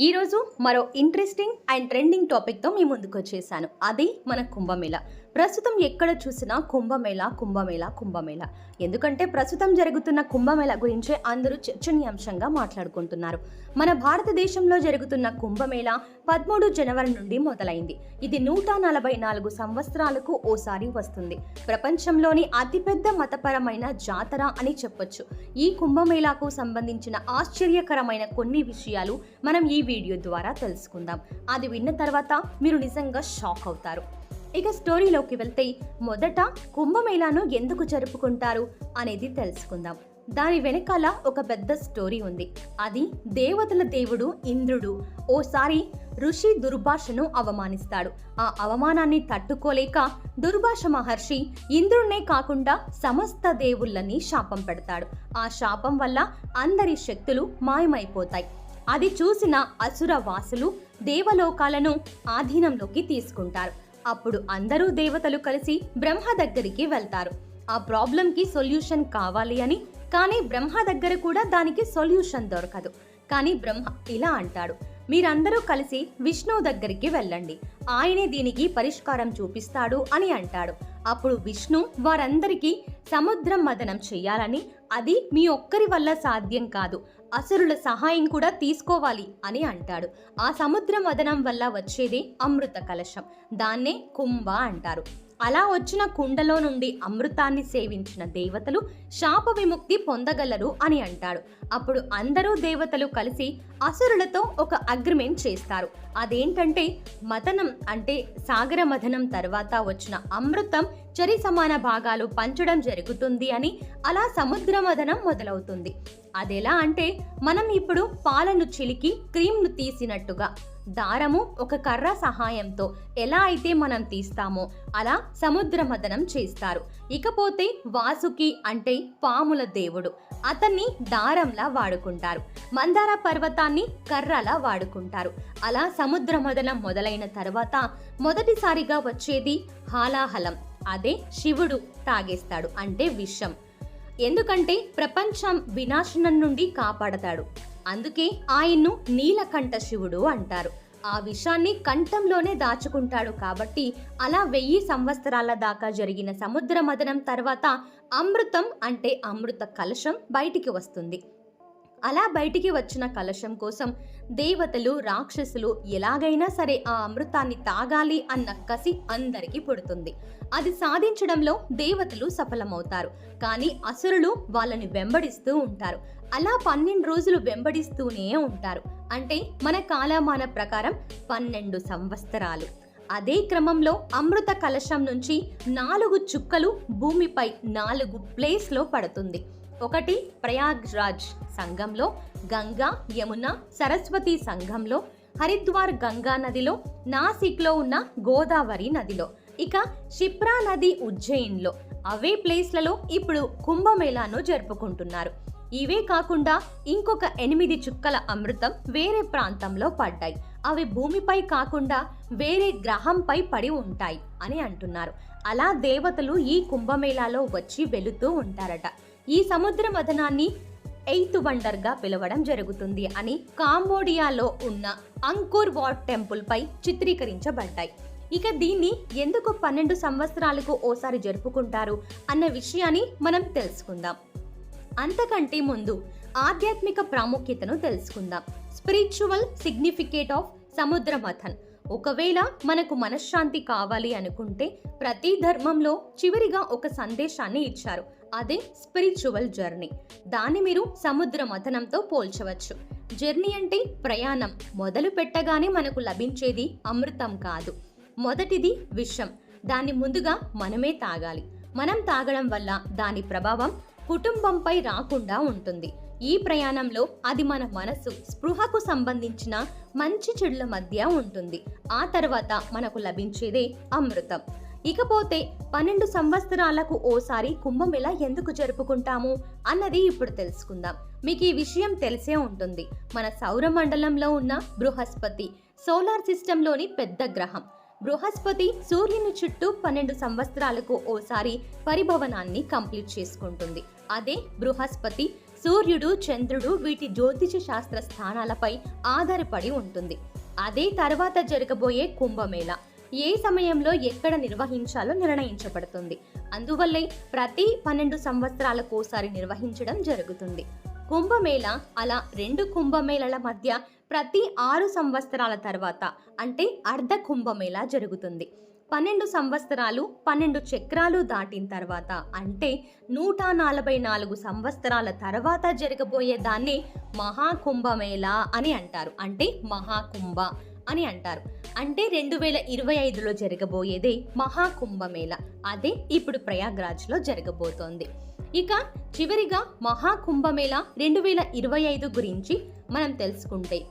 ఈరోజు మరో interesting and trending టాపిక్తో మీ ముందుకు వచ్చేసాను. అది మన కుంభమేళ. ప్రస్తుతం ఎక్కడ చూసినా కుంభమేళ కుంభమేళ కుంభమేళ. ఎందుకంటే ప్రస్తుతం జరుగుతున్న కుంభమేళ గురించే అందరూ చర్చనీయాంశంగా మాట్లాడుకుంటున్నారు. మన భారతదేశంలో జరుగుతున్న కుంభమేళ పదమూడు జనవరి నుండి మొదలైంది. ఇది నూట నలభై నాలుగు సంవత్సరాలకు ఓసారి వస్తుంది. ప్రపంచంలోని అతిపెద్ద మతపరమైన జాతర అని చెప్పొచ్చు. ఈ కుంభమేళాకు సంబంధించిన ఆశ్చర్యకరమైన కొన్ని విషయాలు మనం ఈ వీడియో ద్వారా తెలుసుకుందాం. అది విన్న తర్వాత మీరు నిజంగా షాక్ అవుతారు. ఇక స్టోరీలోకి వెళ్తే మొదట కుంభమేళాను ఎందుకు జరుపుకుంటారు అనేది తెలుసుకుందాం. దాని వెనకాల ఒక పెద్ద స్టోరీ ఉంది. అది దేవతల దేవుడు ఇంద్రుడు. ఓసారి ఋషి దుర్భాషను అవమానిస్తాడు. ఆ అవమానాన్ని తట్టుకోలేక దుర్భాష మహర్షి ఇంద్రుణ్ణే కాకుండా సమస్త దేవుళ్ళని శాపం పెడతాడు. ఆ శాపం వల్ల అందరి శక్తులు మాయమైపోతాయి. అది చూసిన అసుర వాసులు దేవలోకాలను ఆధీనంలోకి తీసుకుంటారు. అప్పుడు అందరూ దేవతలు కలిసి బ్రహ్మ దగ్గరికి వెళ్తారు. ఆ ప్రాబ్లంకి సొల్యూషన్ కావాలి అని కానీ బ్రహ్మ దగ్గర కూడా దానికి సొల్యూషన్ దొరకదు. కానీ బ్రహ్మ ఇలా అంటాడు మీరందరూ కలిసి విష్ణువు దగ్గరికి వెళ్ళండి. ఆయనే దీనికి పరిష్కారం చూపిస్తాడు అని అంటాడు. అప్పుడు విష్ణు వారందరికీ సముద్రం మదనం చేయాలని అది మీ ఒక్కరి వల్ల సాధ్యం కాదు. అసురుల సహాయం కూడా తీసుకోవాలి అని అంటాడు. ఆ సముద్ర మదనం వల్ల వచ్చేది అమృత కలశం దాన్నే కుంభ అంటారు. అలా వచ్చిన కుండలో నుండి అమృతాన్ని సేవించిన దేవతలు శాప విముక్తి పొందగలరు అని అంటాడు అప్పుడు అందరూ దేవతలు కలిసి అసురులతో ఒక అగ్రిమెంట్ చేస్తారు. అదేంటంటే మథనం అంటే సాగర మథనం తర్వాత వచ్చిన అమృతం చరి సమాన భాగాలు పంచడం జరుగుతుంది అని అలా సముద్ర మథనం మొదలవుతుంది. అదెలా అంటే మనం ఇప్పుడు పాలను చిలికి క్రీమ్ను తీసినట్టుగా దారము ఒక కర్ర సహాయంతో ఎలా అయితే మనం తీస్తామో అలా సముద్ర మదనం చేస్తారు. ఇకపోతే వాసుకి అంటే పాముల దేవుడు. అతన్ని దారంలా వాడుకుంటారు. మందార పర్వతాన్ని కర్రలా వాడుకుంటారు. అలా సముద్ర మదనం మొదలైన తర్వాత మొదటిసారిగా వచ్చేది హాలాహలం. అదే శివుడు తాగేస్తాడు అంటే విషం. ఎందుకంటే ప్రపంచం వినాశనం నుండి కాపాడతాడు. అందుకే ఆయన్ను నీలకంఠ శివుడు అంటారు. ఆ విషాన్ని కంఠంలోనే దాచుకుంటాడు కాబట్టి అలా వెయ్యి సంవత్సరాల దాకా జరిగిన సముద్ర మదనం తర్వాత అమృతం అంటే అమృత కలశం బయటికి వస్తుంది. అలా బయటికి వచ్చిన కలశం కోసం దేవతలు రాక్షసులు ఎలాగైనా సరే ఆ అమృతాన్ని తాగాలి అన్న కసి అందరికీ పుడుతుంది. అది సాధించడంలో దేవతలు సఫలమవుతారు. కానీ అసురులు వాళ్ళని వెంబడిస్తూ ఉంటారు. అలా పన్నెండు రోజులు వెంబడిస్తూనే ఉంటారు. అంటే మన కాలమాన ప్రకారం పన్నెండు సంవత్సరాలు. అదే క్రమంలో అమృత కలశం నుంచి నాలుగు చుక్కలు భూమిపై నాలుగు ప్లేస్లో పడుతుంది. ఒకటి ప్రయాగ్రాజ్ సంఘంలో గంగా యమున సరస్వతి సంఘంలో హరిద్వార్ గంగా నదిలో నాసిక్లో ఉన్న గోదావరి నదిలో. ఇక షిప్రా నది ఉజ్జయిన్లో. అవే ప్లేస్లలో ఇప్పుడు కుంభమేళాను జరుపుకుంటున్నారు. ఇవే కాకుండా ఇంకొక ఎనిమిది చుక్కల అమృతం వేరే ప్రాంతంలో పడ్డాయి. అవి భూమిపై కాకుండా వేరే గ్రహంపై పడి ఉంటాయి అని అంటున్నారు. అలా దేవతలు ఈ కుంభమేళాలో వచ్చి వెళుతూ ఉంటారట. ఈ సముద్ర మథనాన్ని ఎయిత్ వండర్గా పిలవడం జరుగుతుంది అని కాంబోడియాలో ఉన్న అంకుర్ వాట్ టెంపుల్పై చిత్రీకరించబడ్డాయి. ఇక దీన్ని ఎందుకు పన్నెండు సంవత్సరాలకు ఓసారి జరుపుకుంటారు అన్న విషయాన్ని మనం తెలుసుకుందాం. అంతకంటే ముందు ఆధ్యాత్మిక ప్రాముఖ్యతను తెలుసుకుందాం. స్పిరిచువల్ సిగ్నిఫికేట్ ఆఫ్ సముద్ర మథన్. ఒకవేళ మనకు మనశ్శాంతి కావాలి అనుకుంటే ప్రతి ధర్మంలో చివరిగా ఒక సందేశాన్ని ఇచ్చారు. అదే స్పిరిచువల్ జర్నీ దాన్ని మీరు సముద్ర మథనంతో పోల్చవచ్చు. జర్నీ అంటే ప్రయాణం. మొదలు పెట్టగానే మనకు లభించేది అమృతం కాదు. మొదటిది విషం. దాన్ని ముందుగా మనమే తాగాలి. మనం తాగడం వల్ల దాని ప్రభావం కుటుంబంపై రాకుండా ఉంటుంది. ఈ ప్రయాణంలో అది మన మనసు స్పృహకు సంబంధించిన మంచి చెడుల మధ్య ఉంటుంది. ఆ తర్వాత మనకు లభించేదే అమృతం. ఇకపోతే పన్నెండు సంవత్సరాలకు ఓసారి కుంభమేళ ఎందుకు జరుపుకుంటాము అన్నది ఇప్పుడు తెలుసుకుందాం. మీకు ఈ విషయం తెలిసే ఉంటుంది. మన సౌర మండలంలో ఉన్న బృహస్పతి సోలార్ సిస్టంలోని పెద్ద గ్రహం. బృహస్పతి సూర్యుని చుట్టూ పన్నెండు సంవత్సరాలకు ఓసారి పరిభవనాన్ని కంప్లీట్ చేసుకుంటుంది. అదే బృహస్పతి సూర్యుడు చంద్రుడు వీటి జ్యోతిష శాస్త్ర స్థానాలపై ఆధారపడి ఉంటుంది. అదే తర్వాత జరగబోయే కుంభమేళ. ఏ సమయంలో ఎక్కడ నిర్వహించాలో నిర్ణయించబడుతుంది. అందువల్లే ప్రతి పన్నెండు సంవత్సరాలకోసారి నిర్వహించడం జరుగుతుంది. కుంభమేళ అలా రెండు కుంభమేళల మధ్య ప్రతి ఆరు సంవత్సరాల తర్వాత అంటే అర్ధ కుంభమేళ జరుగుతుంది. పన్నెండు సంవత్సరాలు పన్నెండు చక్రాలు దాటిన తర్వాత అంటే నూట నలభై నాలుగు సంవత్సరాల తర్వాత జరగబోయే దాన్ని మహాకుంభమేళ అని అంటారు. అంటే మహాకుంభ. అని అంటారు. అంటే రెండు వేల ఇరవై ఐదులో జరగబోయేదే మహాకుంభమేళ. అదే ఇప్పుడు ప్రయాగ్రాజ్లో జరగబోతోంది. ఇక చివరిగా మహాకుంభమేళ రెండు వేల ఇరవై ఐదు గురించి మనం తెలుసుకుంటే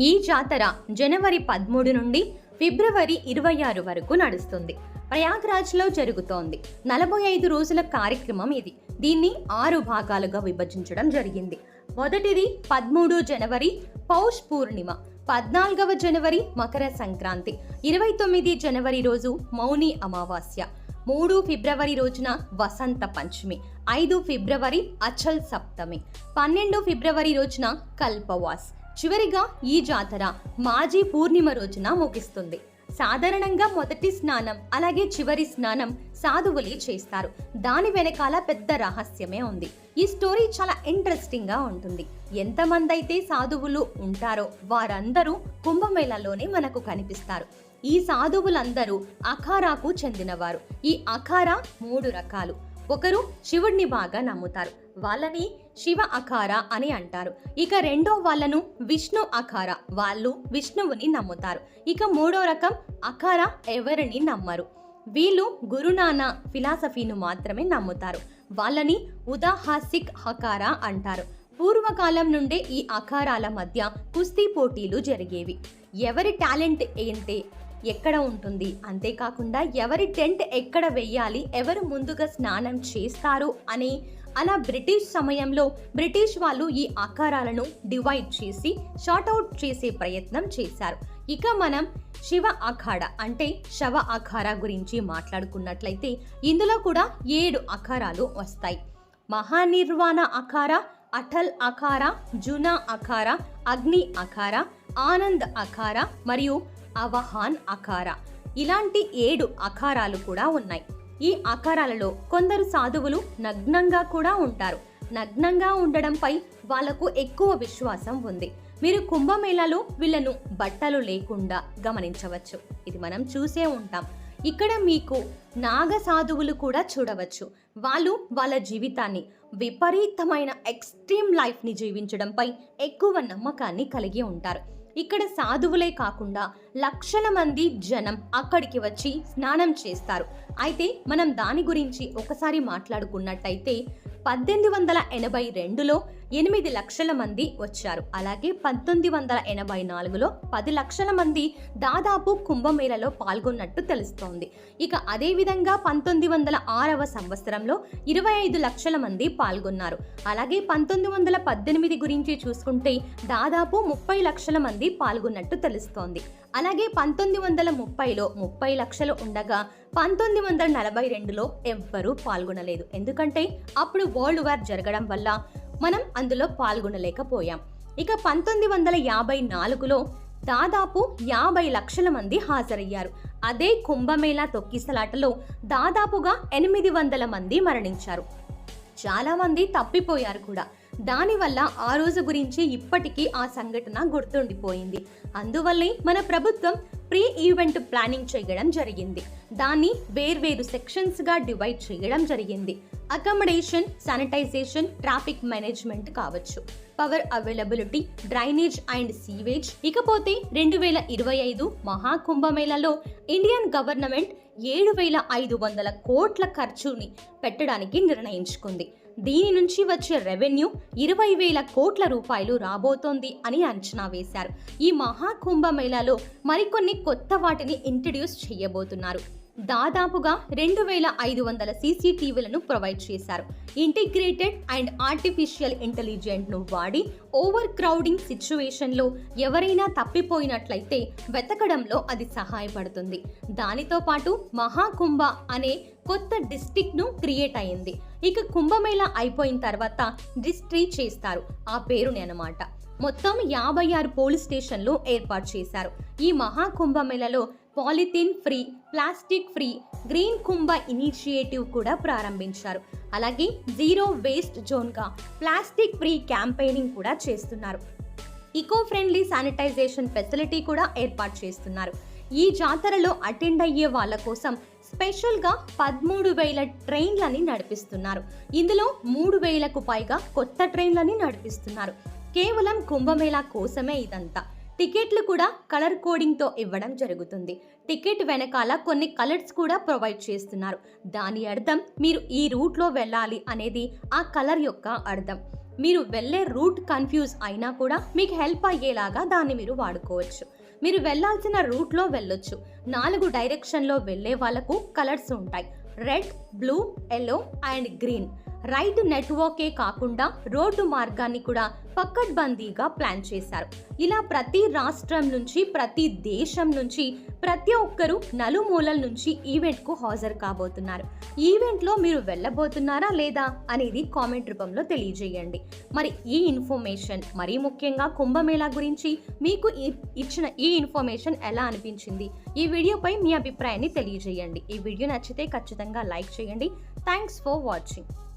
ఈ జాతర జనవరి పదమూడు నుండి ఫిబ్రవరి ఇరవై ఆరు వరకు నడుస్తుంది. ప్రయాగ్రాజ్లో జరుగుతోంది. నలభై ఐదు రోజుల కార్యక్రమం ఇది. దీన్ని ఆరు భాగాలుగా విభజించడం జరిగింది. మొదటిది పదమూడు జనవరి పౌష్ పూర్ణిమ. పద్నాలుగవ జనవరి మకర సంక్రాంతి. ఇరవై తొమ్మిది జనవరి రోజు మౌని అమావాస్య. మూడు ఫిబ్రవరి రోజున వసంత పంచమి. ఐదు ఫిబ్రవరి అచల్ సప్తమి. పన్నెండు ఫిబ్రవరి రోజున కల్పవాస్. చివరిగా ఈ జాతర మాజీ పూర్ణిమ రోజున ముగిస్తుంది. సాధారణంగా మొదటి స్నానం అలాగే చివరి స్నానం సాధువులే చేస్తారు. దాని వెనకాల పెద్ద రహస్యమే ఉంది. ఈ స్టోరీ చాలా ఇంట్రెస్టింగ్గా ఉంటుంది. ఎంతమంది అయితే సాధువులు ఉంటారో వారందరూ కుంభమేళలోనే మనకు కనిపిస్తారు. ఈ సాధువులందరూ అఖారాకు చెందినవారు. ఈ అఖారా మూడు రకాలు. ఒకరు శివుడిని బాగా నమ్ముతారు. వాళ్ళని శివ అఖార అని అంటారు. ఇక రెండో వాళ్ళను విష్ణు అఖార. వాళ్ళు విష్ణువుని నమ్ముతారు. ఇక మూడో రకం అఖార ఎవరిని నమ్మరు. వీళ్ళు గురునానా ఫిలాసఫీను మాత్రమే నమ్ముతారు. వాళ్ళని ఉదాహాసిక్ హకార అంటారు. పూర్వకాలం నుండే ఈ అఖారాల మధ్య కుస్తీ పోటీలు జరిగేవి. ఎవరి టాలెంట్ ఏంటి ఎక్కడ ఉంటుంది? అంతేకాకుండా ఎవరి టెంట్ ఎక్కడ వెయ్యాలి? ఎవరు ముందుగా స్నానం చేస్తారు? అని అలా బ్రిటిష్ సమయంలో బ్రిటిష్ వాళ్ళు ఈ ఆకారాలను డివైడ్ చేసి షార్ట్అవుట్ చేసే ప్రయత్నం చేశారు. ఇక మనం శివ అఖాడ అంటే శవ ఆఖార గురించి మాట్లాడుకున్నట్లయితే ఇందులో కూడా ఏడు అఖారాలు వస్తాయి. మహానిర్వాణ అఖార అటల్ అఖార జునా అఖార అగ్ని అఖార ఆనంద్ అఖార మరియు అవహాన్ అకార. ఇలాంటి ఏడు అఖారాలు కూడా ఉన్నాయి. ఈ అఖారాలలో కొందరు సాధువులు నగ్నంగా కూడా ఉంటారు. నగ్నంగా ఉండడంపై వాళ్ళకు ఎక్కువ విశ్వాసం ఉంది. మీరు కుంభమేళాలో వీళ్ళను బట్టలు లేకుండా గమనించవచ్చు. ఇది మనం చూసే ఉంటాం. ఇక్కడ మీకు నాగ సాధువులు కూడా చూడవచ్చు. వాళ్ళు వాళ్ళ జీవితాన్ని విపరీతమైన ఎక్స్ట్రీమ్ లైఫ్ని జీవించడంపై ఎక్కువ నమ్మకాన్ని కలిగి ఉంటారు. ఇక్కడ సాధువులే కాకుండా లక్షల మంది జనం అక్కడికి వచ్చి స్నానం చేస్తారు. అయితే మనం దాని గురించి ఒకసారి మాట్లాడుకున్నట్టయితే పద్దెనిమిది వందల ఎనభై రెండులో ఎనిమిది లక్షల మంది వచ్చారు. అలాగే పంతొమ్మిది వందల ఎనభై నాలుగులో పది లక్షల మంది దాదాపు కుంభమేళలో పాల్గొన్నట్టు తెలుస్తోంది. ఇక అదేవిధంగా పంతొమ్మిది వందల ఆరవ సంవత్సరంలో ఇరవై ఐదు లక్షల మంది పాల్గొన్నారు. అలాగే పంతొమ్మిది వందల పద్దెనిమిది గురించి చూసుకుంటే దాదాపు ముప్పై లక్షల మంది పాల్గొన్నట్టు తెలుస్తోంది. అలాగే పంతొమ్మిది వందల ముప్పైలో ముప్పై లక్షలు ఉండగా పంతొమ్మిది వందల నలభై రెండులో ఎవ్వరూ పాల్గొనలేదు. ఎందుకంటే అప్పుడు వరల్డ్ వార్ జరగడం వల్ల మనం అందులో పాల్గొనలేకపోయాం. ఇక పంతొమ్మిది వందల యాభై నాలుగులో దాదాపు యాభై లక్షల మంది హాజరయ్యారు. అదే కుంభమేళా తొక్కిసలాటలో దాదాపుగా ఎనిమిది వందల మంది మరణించారు. చాలామంది తప్పిపోయారు కూడా. దానివల్ల ఆ రోజు గురించి ఇప్పటికీ ఆ సంఘటన గుర్తుండిపోయింది. అందువల్లే మన ప్రభుత్వం ప్రీ ఈవెంట్ ప్లానింగ్ చేయడం జరిగింది. దాన్ని వేర్వేరు సెక్షన్స్గా డివైడ్ చేయడం జరిగింది. అకామిడేషన్ శానిటైజేషన్ ట్రాఫిక్ మేనేజ్మెంట్ కావచ్చు. Power availability drainage and sewage ఇకపోతే రెండు వేల ఇరవై ఐదు మహాకుంభమేళలో ఇండియన్ గవర్నమెంట్ ఏడు వేల ఐదు వందల కోట్ల ఖర్చుని పెట్టడానికి నిర్ణయించుకుంది. దీని నుంచి వచ్చే రెవెన్యూ ఇరవై వేల కోట్ల రూపాయలు రాబోతోంది అని అంచనా వేశారు. ఈ మహాకుంభమేళాలో మరికొన్ని కొత్త వాటిని ఇంట్రడ్యూస్ చేయబోతున్నారు. దాదాపుగా రెండు వేల ఐదు వందల సీసీటీవీలను ప్రొవైడ్ చేశారు. ఇంటిగ్రేటెడ్ అండ్ ఆర్టిఫిషియల్ ఇంటెలిజెంట్ను వాడి ఓవర్ క్రౌడింగ్ సిచ్యువేషన్లో ఎవరైనా తప్పిపోయినట్లయితే వెతకడంలో అది సహాయపడుతుంది. దానితో పాటు మహాకుంభ అనే కొత్త డిస్టిక్ను క్రియేట్ అయింది. ఇక కుంభమేళ అయిపోయిన తర్వాత డిస్ట్రీ చేస్తారు. ఆ పేరుని అనమాట మొత్తం యాభై ఆరు పోలీస్ స్టేషన్లు ఏర్పాటు చేశారు. ఈ మహా కుంభమేళలో polythene free plastic free green Kumbh initiative కూడా ప్రారంభించారు. అలాగే జీరో వేస్ట్ జోన్గా ప్లాస్టిక్ ఫ్రీ క్యాంపెయినింగ్ కూడా చేస్తున్నారు. ఈకో ఫ్రెండ్లీ శానిటైజేషన్ ఫెసిలిటీ కూడా ఏర్పాటు చేస్తున్నారు. ఈ జాతరలో అటెండ్ అయ్యే వాళ్ళ కోసం స్పెషల్గా పదమూడు వేల ట్రైన్లని నడిపిస్తున్నారు. ఇందులో మూడు వేలకు పైగా కొత్త ట్రైన్లని నడిపిస్తున్నారు. కేవలం కుంభమేళా కోసమే ఇదంతా. టికెట్లు కూడా కలర్ కోడింగ్తో ఇవ్వడం జరుగుతుంది. టికెట్ వెనకాల కొన్ని కలర్స్ కూడా ప్రొవైడ్ చేస్తున్నారు. దాని అర్థం మీరు ఈ రూట్లో వెళ్ళాలి అనేది ఆ కలర్ యొక్క అర్థం. మీరు వెళ్ళే రూట్ కన్ఫ్యూజ్ అయినా కూడా మీకు హెల్ప్ అయ్యేలాగా దాన్ని మీరు వాడుకోవచ్చు. మీరు వెళ్ళాల్సిన రూట్లో వెళ్ళొచ్చు. నాలుగు డైరెక్షన్లో వెళ్ళే వాళ్ళకు కలర్స్ ఉంటాయి. Red blue yellow and green. రైలు నెట్వర్కే కాకుండా రోడ్డు మార్గాన్ని కూడా పక్కడ్బందీగా ప్లాన్ చేశారు. ఇలా ప్రతి రాష్ట్రం నుంచి ప్రతి దేశం నుంచి ప్రతి ఒక్కరూ నలుమూలల నుంచి ఈవెంట్కు హాజరు కాబోతున్నారు. ఈవెంట్లో మీరు వెళ్ళబోతున్నారా లేదా అనేది కామెంట్ రూపంలో తెలియజేయండి. మరి ఈ ఇన్ఫర్మేషన్ మరీ ముఖ్యంగా కుంభమేళా గురించి మీకు ఈ- ఇచ్చిన ఈ ఇన్ఫర్మేషన్ ఎలా అనిపించింది? ఈ వీడియోపై మీ అభిప్రాయాన్ని తెలియజేయండి. ఈ వీడియో నచ్చితే ఖచ్చితంగా లైక్ చేయండి. Thanks for watching.